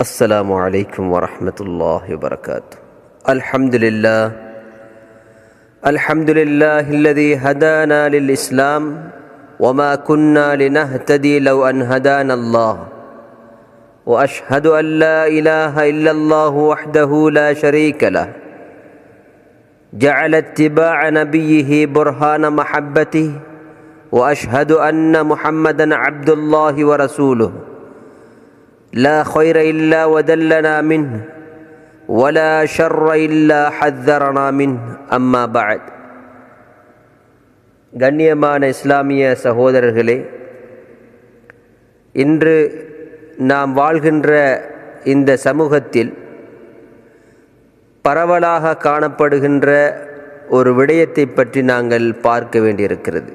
السلام عليكم ورحمة الله وبركاته. الحمد لله. الحمد لله الذي هدانا للإسلام وما كنا لنهتدي لو أن هدانا الله. وأشهد أن لا إله إلا الله وحده لا شريك له. جعل اتباع نبيه برهان محبته. وأشهد أن محمدا عبد الله ورسوله. لا خير إلا ودلنا منه ولا شر إلا حذرنا منه أما بعد கண்ணியமான இஸ்லாமிய சகோதரர்களே இன்று நாம் வாழ்கின்ற இந்த சமூகத்தில் பரவலாக காணப்படுகின்ற ஒரு விடயத்தை பற்றி நாங்கள் பார்க்க வேண்டியிருக்கிறது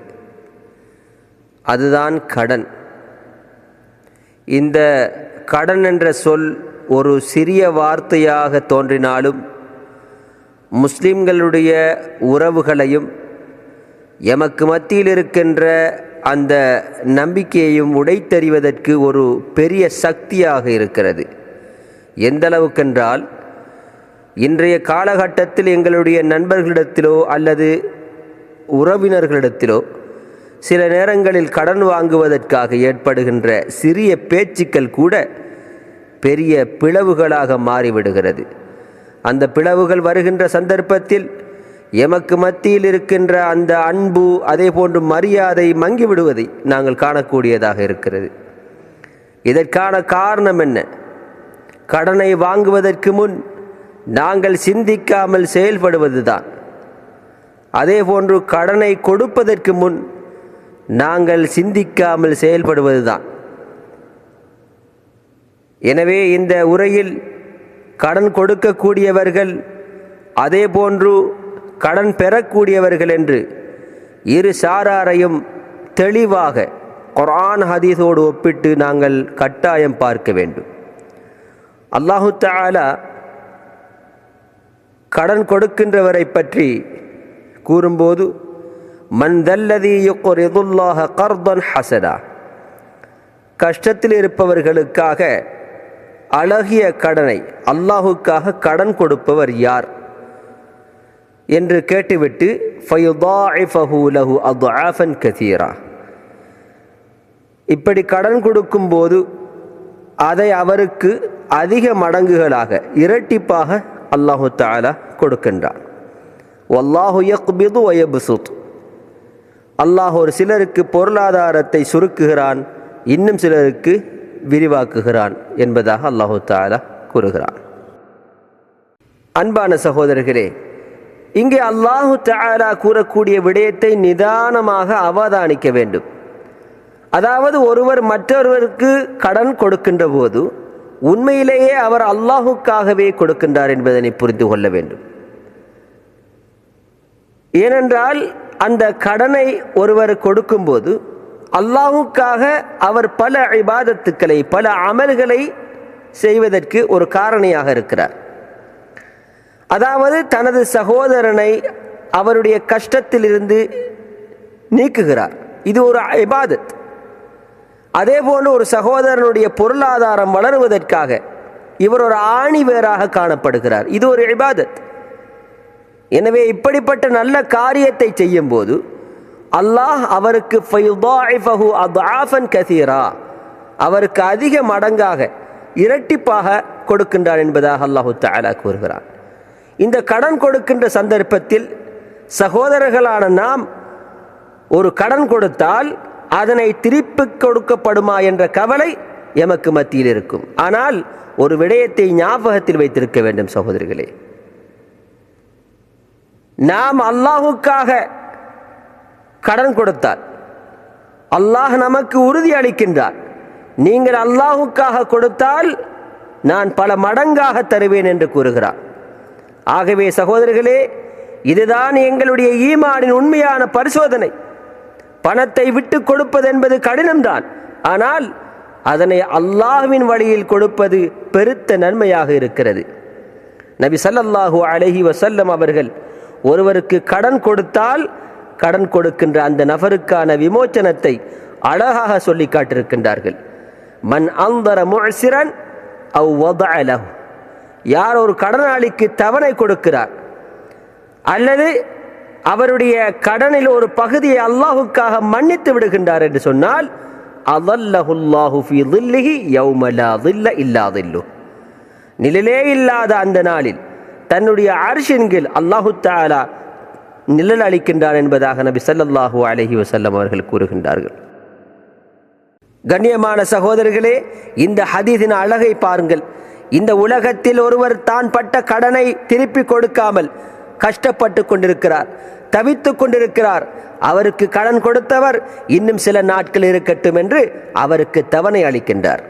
அதுதான் கடன் இந்த கடன் என்ற சொல் ஒரு சிறிய வார்த்தையாக தோன்றினாலும் முஸ்லிம்களுடைய உறவுகளையும் எமக்கு மத்தியில் இருக்கின்ற அந்த நம்பிக்கையையும் உடைத்தறிவதற்கு ஒரு பெரிய சக்தியாக இருக்கிறது. எந்தளவுக்கென்றால் இன்றைய காலகட்டத்தில் எங்களுடைய நண்பர்களிடத்திலோ அல்லது உறவினர்களிடத்திலோ சில நேரங்களில் கடன் வாங்குவதற்காக ஏற்படுகின்ற சிறிய பேச்சுக்கள் கூட பெரிய பிளவுகளாக மாறிவிடுகிறது. அந்த பிளவுகள் வருகின்ற சந்தர்ப்பத்தில் எமக்கு மத்தியில் இருக்கின்ற அந்த அன்பு அதே போன்று மரியாதை மங்கிவிடுவதை நாங்கள் காணக்கூடியதாக இருக்கிறது. இதற்கான காரணம் என்ன? கடனை வாங்குவதற்கு முன் நாங்கள் சிந்திக்காமல் செயல்படுவதுதான். அதே போன்று கடனை கொடுப்பதற்கு முன் நாங்கள் சிந்திக்காமல் செயல்படுவதுதான். எனவே இந்த உரையில் கடன் கொடுக்கக்கூடியவர்கள் அதே போன்று கடன் பெறக்கூடியவர்கள் என்று இரு சாராரையும் தெளிவாக குரான் ஹதீஸோடு ஒப்பிட்டு நாங்கள் கட்டாயம் பார்க்க வேண்டும். அல்லாஹு தாலா கடன் கொடுக்கின்றவரை பற்றி கூறும்போது மன் தல்லதி கர்தன் ஹசனா. கஷ்டத்தில் இருப்பவர்களுக்காக அழகிய கடனை அல்லாஹுக்காக கடன் கொடுப்பவர் யார்? என்று கேட்டுவிட்டு லஹு அத்ஆஃபன் கதீரா இப்படி கடன் கொடுக்கும்போது அதை அவருக்கு அதிக மடங்குகளாக இரட்டிப்பாக அல்லாஹு தாலா கொடுக்கின்றான். வல்லாஹு யக்பிது வயபுசுத். அல்லாஹ் ஒரு சிலருக்கு பொருளாதாரத்தை சுருக்குகிறான் இன்னும் சிலருக்கு விரிவாக்குகிறான் என்பதாக அல்லாஹு தாலா கூறுகிறான். அன்பான சகோதரர்களே இங்கே அல்லாஹு தாலா கூறக்கூடிய விடயத்தை நிதானமாக அவதானிக்க வேண்டும். அதாவது ஒருவர் மற்றொருவருக்கு கடன் கொடுக்கின்ற போது உண்மையிலேயே அவர் அல்லாஹுக்காகவே கொடுக்கின்றார் என்பதனை புரிந்து கொள்ள வேண்டும். ஏனென்றால் அந்த கடனை ஒருவர் கொடுக்கும்போது அல்லாஹுக்காக அவர் பல இபாதத்துக்களை பல அமல்களை செய்வதற்கு ஒரு காரணியாக இருக்கிறார். அதாவது தனது சகோதரனை அவருடைய கஷ்டத்திலிருந்து நீக்குகிறார். இது ஒரு இபாதத். அதே போன்று ஒரு சகோதரனுடைய பொருளாதாரம் வளருவதற்காக இவர் ஒரு ஆணி வேறாக காணப்படுகிறார். இது ஒரு இபாதத். எனவே இப்படிப்பட்ட நல்ல காரியத்தை செய்யும் போது அல்லாஹ் அவருக்கு கசீரா. அவருக்கு அதிக மடங்காக இரட்டிப்பாக கொடுக்கின்றார் என்பதாக அல்லாஹு தாலா கூறுகிறார் இந்த கடன் கொடுக்கின்ற சந்தர்ப்பத்தில் சகோதரர்களான நாம் ஒரு கடன் கொடுத்தால் அதனை திருப்பி கொடுக்கப்படுமா என்ற கவலை எமக்கு மத்தியில் இருக்கும். ஆனால் ஒரு விடயத்தை ஞாபகத்தில் வைத்திருக்க வேண்டும் சகோதரிகளே. நாம் அல்லாஹுக்காக கடன் கொடுத்தால் அல்லாஹ் நமக்கு உறுதி அளிக்கின்றார். நீங்கள் அல்லாஹுக்காக கொடுத்தால் நான் பல மடங்காக தருவேன் என்று கூறுகிறார். ஆகவே சகோதரர்களே இதுதான் எங்களுடைய ஈமானின் உண்மையான பரிசோதனை. பணத்தை விட்டு கொடுப்பது என்பது கடினம்தான். ஆனால் அதனை அல்லாஹுவின் வழியில் கொடுப்பது பெருத்த நன்மையாக இருக்கிறது. நபி சல்லல்லாஹூ அலஹி வசல்லம் அவர்கள் ஒருவருக்கு கடன் கொடுத்தால் கடன் கொடுக்கின்ற அந்த நபருக்கான விமோச்சனத்தை அழகாக சொல்லி காட்டிருக்கின்றார்கள் மண் அந்தர முழசிரன் அவ்வலஹ் யார் ஒரு கடனாளிக்கு தவணை கொடுக்கிறார் அல்லது அவருடைய கடனில் ஒரு பகுதியை அல்லாஹுக்காக மன்னித்து விடுகின்றார் என்று சொன்னால் அவல்லஹுல்லாஹு ஃபி தில்லிஹி யௌமலா தில்ல இல்லா நிழலே இல்லாத அந்த நாளில் தன்னுடைய அரிசின் கீழ் அல்லாஹு தாலா நிழல் அளிக்கின்றான் என்பதாக நபி ஸல்லல்லாஹு அலஹி வசல்லம் அவர்கள் கூறுகின்றார்கள். கண்ணியமான சகோதரர்களே இந்த ஹதீதின் அழகை பாருங்கள். இந்த உலகத்தில் ஒருவர் தான் பட்ட கடனை திருப்பி கொடுக்காமல் கஷ்டப்பட்டு கொண்டிருக்கிறார் தவித்து கொண்டிருக்கிறார். அவருக்கு கடன் கொடுத்தவர் இன்னும் சில நாட்கள் இருக்கட்டும் என்று அவருக்கு தவணை அளிக்கின்றார்.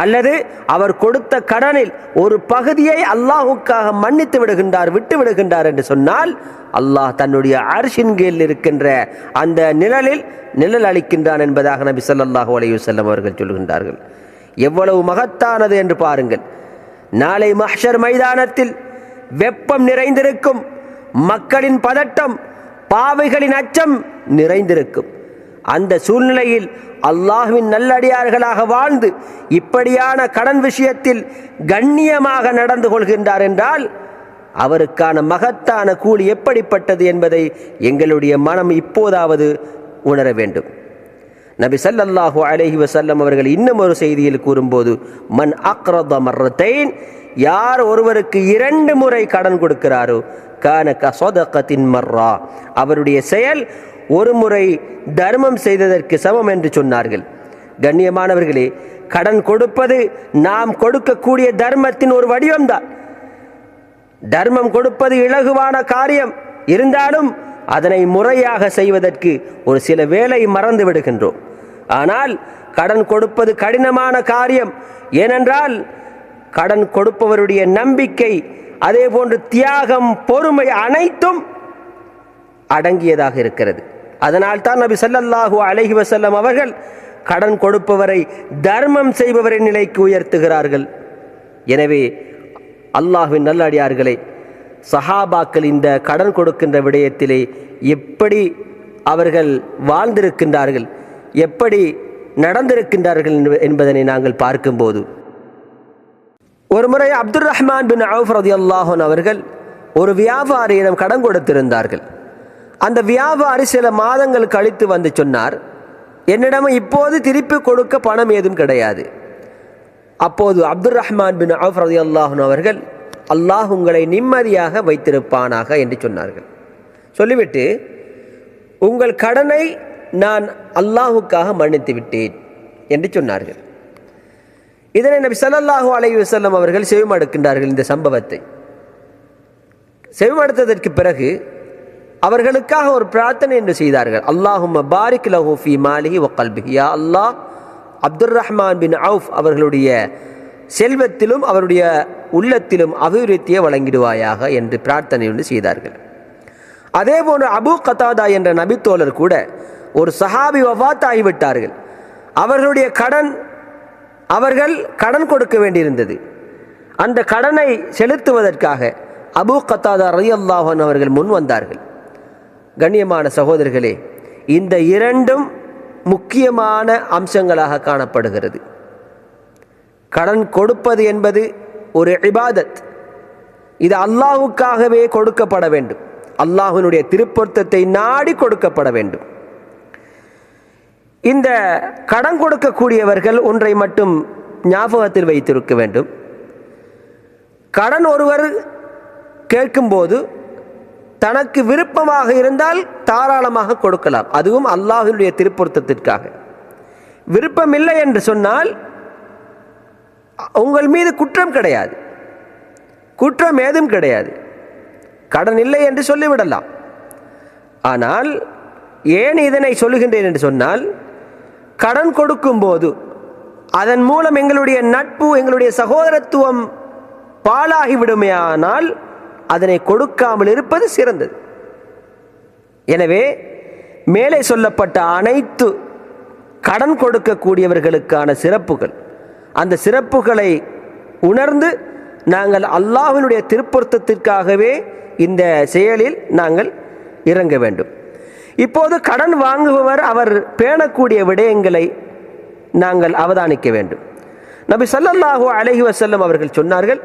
அல்லது அவர் கொடுத்த கடனில் ஒரு பகுதியை அல்லாஹுக்காக மன்னித்து விடுகின்றார் விட்டு விடுகின்றார் என்று சொன்னால் அல்லாஹ் தன்னுடைய அரிசின் கீழ் இருக்கின்ற அந்த நிழலில் நிழல் அளிக்கின்றான் என்பதாக நபி ஸல்லல்லாஹு அலையுசல்லம் அவர்கள் சொல்கின்றார்கள். எவ்வளவு மகத்தானது என்று பாருங்கள். நாளை மஹர் மைதானத்தில் வெப்பம் நிறைந்திருக்கும் மக்களின் பதட்டம் பாவைகளின் அச்சம் நிறைந்திருக்கும். அந்த சூழ்நிலையில் அல்லாஹுவின் நல்லடியார்களாக வாழ்ந்து இப்படியான கடன் விஷயத்தில் கண்ணியமாக நடந்து கொள்கின்றார் என்றால் அவருக்கான மகத்தான கூலி எப்படிப்பட்டது என்பதை எங்களுடைய மனம் இப்போதாவது உணர வேண்டும். நபி ஸல்லல்லாஹு அலஹி வசல்லம் அவர்கள் இன்னும் ஒரு செய்தியில் கூறும்போது மன் அக்ரத மர்ரத்தைன் யார் ஒருவருக்கு இரண்டு முறை கடன் கொடுக்கிறாரோ கான கசதகத்தின் மர்ரா. அவருடைய செயல் ஒரு முறை தர்மம் செய்ததற்கு சமம் என்று சொன்னார்கள். கண்ணியமானவர்களே கடன் கொடுப்பது நாம் கொடுக்கக்கூடிய தர்மத்தின் ஒரு வடிவம்தான். தர்மம் கொடுப்பது இலகுவான காரியம். இருந்தாலும் அதனை முறையாக செய்வதற்கு ஒரு சில வேலை மறந்து விடுகின்றோம். ஆனால் கடன் கொடுப்பது கடினமான காரியம். ஏனென்றால் கடன் கொடுப்பவருடைய நம்பிக்கை அதே போன்று தியாகம் பொறுமை அனைத்தும் அடங்கியதாக இருக்கிறது. அதனால் தான் நபி சல்லல்லாஹு அலஹி வசல்லம் அவர்கள் கடன் கொடுப்பவரை தர்மம் செய்பவரின் நிலைக்கு உயர்த்துகிறார்கள். எனவே அல்லாஹுவின் நல்லடியார்களே சஹாபாக்கள் இந்த கடன் கொடுக்கின்ற விடயத்திலே எப்படி அவர்கள் வாழ்ந்திருக்கின்றார்கள் எப்படி நடந்திருக்கின்றார்கள் என்ப- என்பதனை நாங்கள் பார்க்கும்போது. ஒரு முறை அப்துல் ரஹ்மான் பின் அவுஃப் ரதியல்லாஹன் அவர்கள் ஒரு வியாபாரியிடம் கடன் கொடுத்திருந்தார்கள். அந்த வியாபாரி சில மாதங்கள் கழித்து வந்து சொன்னார் என்னிடம் இப்போது திருப்பி கொடுக்க பணம் ஏதும் கிடையாது. அப்போது அப்துல் ரஹ்மான் பின் அவுஃப் ரதியல்லாஹன் அவர்கள் அல்லாஹ் உங்களை நிம்மதியாக வைத்திருப்பானாக? என்று சொன்னார்கள். சொல்லிவிட்டு உங்கள் கடனை நான் அல்லாஹுக்காக மன்னித்து விட்டேன் என்று சொன்னார்கள். இதனை நபி ஸல்லல்லாஹு அலை வசல்லம் அவர்கள் செவிமடுக்கின்றார்கள் இந்த சம்பவத்தை. செவிமடுத்ததற்கு பிறகு அவர்களுக்காக ஒரு பிரார்த்தனை என்று செய்தார்கள். அல்லாஹும் பாரிக் லஹு ஃபி மாலிஹி வ யா அல்லாஹ் அப்துர் ரஹ்மான் பின் அவுஃப் அவர்களுடைய செல்வத்திலும் அவருடைய உள்ளத்திலும் அபிவிருத்தியை வழங்கிடுவாயாக என்று பிரார்த்தனை ஒன்று செய்தார்கள். அதே போன்று அபு கதாதா என்ற நபித்தோழர் கூட ஒரு சஹாபி வஃபாத் ஆகிவிட்டார்கள் அவர்களுடைய கடன் அவர்கள் கடன் கொடுக்க வேண்டியிருந்தது. அந்த கடனை செலுத்துவதற்காக அபு கத்தாதா ரயல்லாஹன் அவர்கள் முன் வந்தார்கள். கண்ணியமான சகோதரர்களே இந்த இரண்டும் முக்கியமான அம்சங்களாக காணப்படுகிறது. கடன் கொடுப்பது என்பது ஒரு இபாதத். இது அல்லாஹுக்காகவே கொடுக்கப்பட வேண்டும். அல்லாஹ்வினுடைய திருப்பொருத்தத்தை நாடி கொடுக்கப்பட வேண்டும். இந்த கடன் கொடுக்கக்கூடியவர்கள் ஒன்றை மட்டும் ஞாபகத்தில் வைத்திருக்க வேண்டும். கடன் ஒருவர் கேட்கும்போது தனக்கு விருப்பமாக இருந்தால் தாராளமாக கொடுக்கலாம். அதுவும் அல்லாஹினுடைய திருப்பொருத்தத்திற்காக. விருப்பம் இல்லை என்று சொன்னால் உங்கள் மீது குற்றம் கிடையாது. குற்றம் ஏதும் கிடையாது. கடன் இல்லை என்று சொல்லிவிடலாம். ஆனால் ஏன் இதனை சொல்லுகின்றேன் என்று சொன்னால் கடன் கொடுக்கும்போது அதன் மூலம் எங்களுடைய நட்பு எங்களுடைய சகோதரத்துவம் பாழாகிவிடுமையானால் அதனை கொடுக்காமல் இருப்பது சிறந்தது. எனவே மேலே சொல்லப்பட்ட அனைத்து கடன் கொடுக்கக்கூடியவர்களுக்கான சிறப்புகள். அந்த சிறப்புகளை உணர்ந்து நாங்கள் அல்லாஹினுடைய திருப்பொருத்தத்திற்காகவே இந்த செயலில் நாங்கள் இறங்க வேண்டும். இப்போது கடன் வாங்குபவர் அவர் பேணக்கூடிய விடயங்களை நாங்கள் அவதானிக்க வேண்டும். நபி சல்லல்லாஹு அலஹி வசல்லம் அவர்கள் சொன்னார்கள்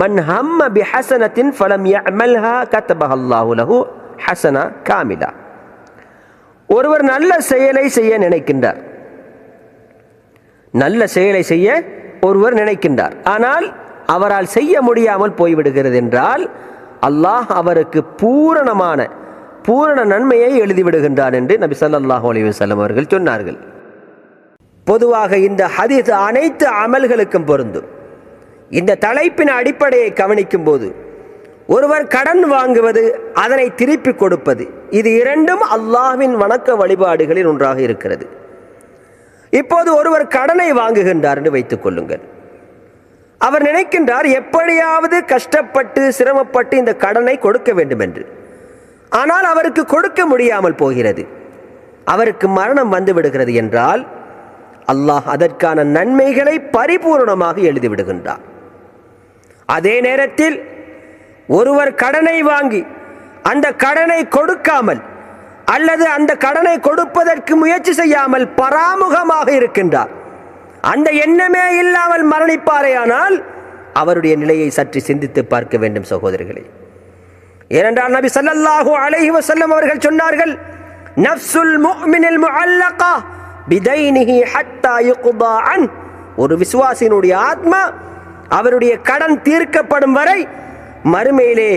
மன் ஹம்ம பி ஹசனத்தின் ஃபலம் யமல்ஹா கத்தபஹ லஹு ஹசனா காமிலா ஒருவர் நல்ல செயலை செய்ய நினைக்கின்றார். நல்ல செயலை செய்ய ஒருவர் நினைக்கின்றார். ஆனால் அவரால் செய்ய முடியாமல் போய்விடுகிறது என்றால் அல்லாஹ் அவருக்கு பூரணமான பூரண நன்மையை எழுதிவிடுகின்றான் என்று நபி சல்லாஹூ அலி வல்லம் அவர்கள் சொன்னார்கள். பொதுவாக இந்த ஹதீஸ் அனைத்து அமல்களுக்கும் பொருந்தும். இந்த தலைப்பின் அடிப்படையை கவனிக்கும் போது ஒருவர் கடன் வாங்குவது அதனை திருப்பி கொடுப்பது இது இரண்டும் அல்லாஹ்வின் வணக்க வழிபாடுகளில் ஒன்றாக இருக்கிறது. இப்போது ஒருவர் கடனை வாங்குகின்றார் என்று வைத்துக் கொள்ளுங்கள். அவர் நினைக்கின்றார் எப்படியாவது கஷ்டப்பட்டு சிரமப்பட்டு இந்த கடனை கொடுக்க வேண்டும் என்று ஆனால் அவருக்கு கொடுக்க முடியாமல் போகிறது. அவருக்கு மரணம் வந்து விடுகிறது என்றால் அல்லாஹ் அதற்கான நன்மைகளை பரிபூர்ணமாக எழுதிவிடுகின்றார் அதே நேரத்தில் ஒருவர் கடனை வாங்கி அந்த கடனை கொடுக்காமல் அல்லது அந்த கடனை கொடுப்பதற்கு முயற்சி செய்யாமல் பராமுகமாக இருக்கின்றார். அந்த எண்ணமே இல்லாமல் மரணிப்பாரேயானால் அவருடைய நிலையை சற்று சிந்தித்து பார்க்க வேண்டும் சகோதரர்களே ஏனென்றால் நபி ஸல்லல்லாஹு அலைஹி வசல்லம் அவர்கள் சொன்னார்கள் நஃப்சுல் முஃமினில் முஅல்லகா பிதைனிஹி ஹத்தா யுக்தா அன். ஒரு விசுவாசினுடைய ஆத்மா அவருடைய கடன் தீர்க்கப்படும் வரை மறுமையிலே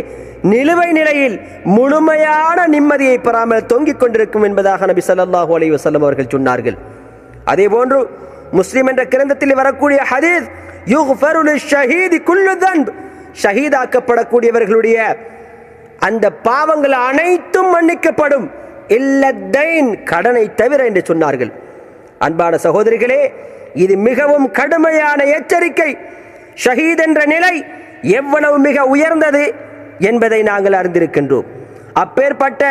நிலுவை நிலையில் முழுமையான நிம்மதியை பெறாமல் தொங்கிக் கொண்டிருக்கும் என்பதாக நபி சல்லாஹூ அலி வசல்லம் அவர்கள் சொன்னார்கள். அதே போன்று முஸ்லீம் என்ற கிரந்தத்தில் வரக்கூடிய ஹதீஸ் யுஃபரு குல்லு தன்ப் ஷஹீதாக்கப்படக்கூடியவர்களுடைய அந்த பாவங்கள் அனைத்தும் மன்னிக்கப்படும். இல்லத்தைன் கடனை தவிர என்று சொன்னார்கள். அன்பான சகோதரிகளே இது மிகவும் கடுமையான எச்சரிக்கை. ஷஹீத் என்ற நிலை எவ்வளவு மிக உயர்ந்தது என்பதை நாங்கள் அறிந்திருக்கின்றோம். அப்பேற்பட்ட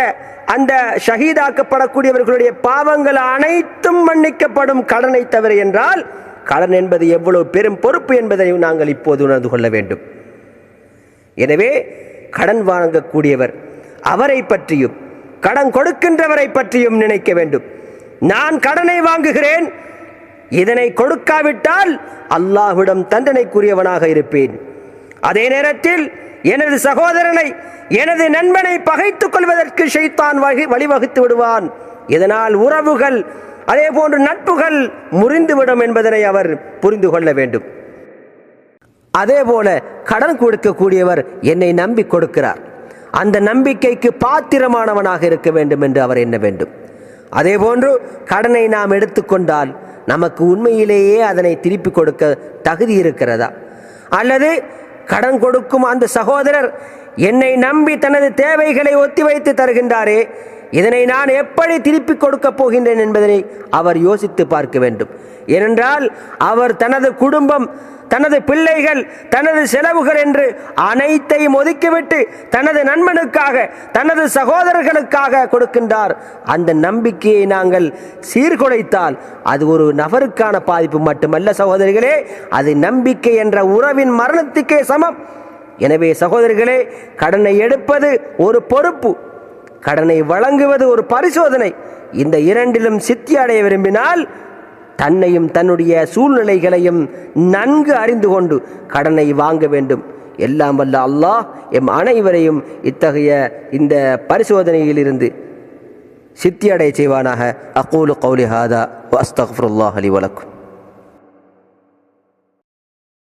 அந்த ஷஹீதாக்கப்படக்கூடியவர்களுடைய பாவங்கள் அனைத்தும் மன்னிக்கப்படும் கடனை தவிர என்றால் கடன் என்பது எவ்வளவு பெரும் பொறுப்பு என்பதை நாங்கள் இப்போது உணர்ந்து கொள்ள வேண்டும். எனவே கடன் வாங்கக்கூடியவர் அவரை பற்றியும் கடன் கொடுக்கின்றவரை பற்றியும் நினைக்க வேண்டும். நான் கடனை வாங்குகிறேன் இதனை கொடுக்காவிட்டால் அல்லாஹ்விடம் தண்டனைக்குரியவனாக இருப்பேன். அதே நேரத்தில் எனது சகோதரனை எனது நண்பனை பகைத்துக் கொள்வதற்கு ஷைத்தான் வகி வழிவகுத்து விடுவான். இதனால் உறவுகள் அதே போன்று நட்புகள் முறிந்துவிடும் என்பதனை அவர் புரிந்து கொள்ள வேண்டும். அதே போல கடன் கொடுக்கக்கூடியவர் என்னை நம்பி கொடுக்கிறார். அந்த நம்பிக்கைக்கு பாத்திரமானவனாக இருக்க வேண்டும் என்று அவர் எண்ண வேண்டும். அதே போன்று கடனை நாம் எடுத்துக்கொண்டால் நமக்கு உண்மையிலேயே அதனை திருப்பி கொடுக்க தகுதி இருக்கிறதா? அல்லது கடன் கொடுக்கும் அந்த சகோதரர் என்னை நம்பி தனது தேவைகளை ஒத்திவைத்து தருகின்றாரே இதனை நான் எப்படி திருப்பிக் கொடுக்கப் போகின்றேன் என்பதனை அவர் யோசித்து பார்க்க வேண்டும். ஏனென்றால் அவர் தனது குடும்பம் தனது பிள்ளைகள் தனது செலவுகள் என்று அனைத்தையும் ஒதுக்கிவிட்டு தனது நண்பனுக்காக தனது சகோதரர்களுக்காக கொடுக்கின்றார். அந்த நம்பிக்கையை நாங்கள் சீர்குலைத்தால் அது ஒரு நபருக்கான பாதிப்பு மட்டுமல்ல சகோதரிகளே. அது நம்பிக்கை என்ற உறவின் மரணத்துக்கே சமம். எனவே சகோதரிகளே கடனை எடுப்பது ஒரு பொறுப்பு. கடனை வழங்குவது ஒரு பரிசோதனை. இந்த இரண்டிலும் சித்தி அடைய விரும்பினால் தன்னையும் தன்னுடைய சூழ்நிலைகளையும் நன்கு அறிந்து கொண்டு கடனை வாங்க வேண்டும். எல்லாம் வல்ல அல்லாஹ் எம் அனைவரையும் இத்தகைய இந்த பரிசோதனையிலிருந்து சித்தியடை செய்வானாக. அகூலு கௌலி ஹாதா அலி வலக்கும்.